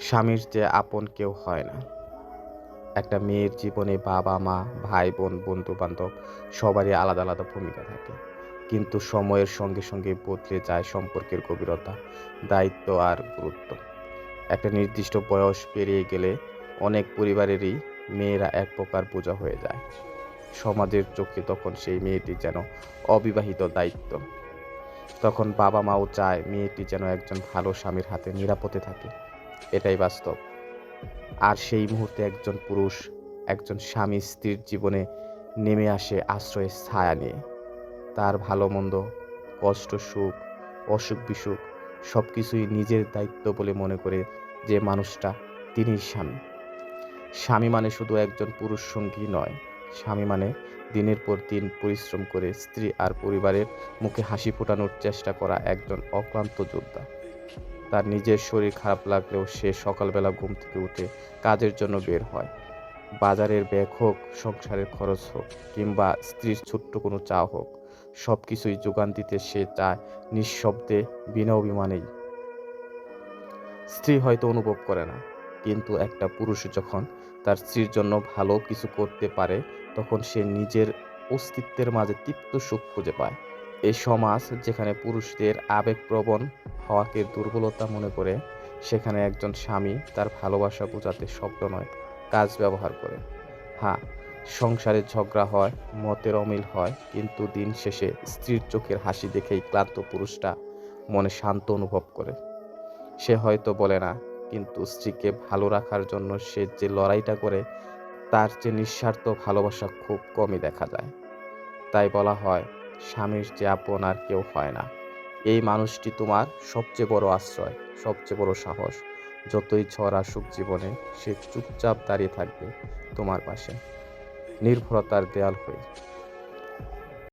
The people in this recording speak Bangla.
স্বামীর যে আপন কেউ হয় না। একটা মেয়ের জীবনে বাবা, মা, ভাই, বোন, বন্ধু বান্ধব সবারই আলাদা আলাদা ভূমিকা থাকে। কিন্তু সময়ের সঙ্গে সঙ্গে বদলে যায় সম্পর্কের গভীরতা, দায়িত্ব আর গুরুত্ব। একটা নির্দিষ্ট বয়স পেরিয়ে গেলে অনেক পরিবারেরই মেয়েরা এক প্রকার বোঝা হয়ে যায়। সমাজের চোখে তখন সেই মেয়েটি যেন অবিবাহিত দায়িত্ব। তখন বাবা মাও চায় মেয়েটি যেন একজন ভালো স্বামীর হাতে নিরাপদে থাকে। এটাই বাস্তব। আর সেই মুহূর্তে একজন পুরুষ, একজন স্বামী স্ত্রীর জীবনে নেমে আসে আশ্রয়ের ছায়া নিয়ে। তার ভালো মন্দ, কষ্ট সুখ, অসুখ বিসুখ সব কিছুই নিজের দায়িত্ব বলে মনে করে যে মানুষটা তিনি স্বামী। স্বামী মানে শুধু একজন পুরুষ সঙ্গী নয়। স্বামী মানে দিনের পর দিন পরিশ্রম করে স্ত্রী আর পরিবারের মুখে হাসি ফোটানোর চেষ্টা করা একজন অক্লান্ত যোদ্ধা। তার নিজের শরীর খারাপ লাগলেও সে সকালবেলা ঘুম থেকে উঠে কাজের জন্য বের হয়। বাজারের ব্যাগ হোক, সংসারের খরচ হোক, কিংবা স্ত্রীর ছোট্ট কোনো চা হোক সব কিছুই যোগান দিতে সে চায় নিঃশব্দে, বিনা অভিমানেই। স্ত্রী হয়তো অনুভব করে না, কিন্তু একটা পুরুষ যখন তার স্ত্রীর জন্য ভালো কিছু করতে পারে, তখন সে নিজের অস্তিত্বের মাঝে তৃপ্ত সুখ খুঁজে পায়। এই সমাজ যেখানে পুরুষদের আবেগপ্রবণ হওয়াকে দুর্বলতা মনে করে সেখানে একজন স্বামী তার ভালোবাসা বোঝাতে শব্দ নয়, কাজ ব্যবহার করে। হ্যাঁ সংসারে ঝগড়া হয়, মতের অমিল হয়, কিন্তু দিন শেষে স্ত্রীর চোখের হাসি দেখেই ক্লান্ত পুরুষটা মনে শান্ত অনুভব করে। সে হয়তো বলে না, কিন্তু স্ত্রীকে ভালো রাখার জন্য সে যে লড়াইটা করে, তার যে নিঃস্বার্থ ভালোবাসা খুব কমই দেখা যায়। তাই বলা হয়, স্বামীর যে আপন আর কেউ হয় না। এই মানুষটি তোমার সবচেয়ে বড় আশ্রয়, সবচেয়ে বড় সাহস। যতই ঝড় আসুক জীবনে, সে চুপচাপ দাঁড়িয়ে থাকবে তোমার পাশে। নির্ভরতার দেয়াল হয়ে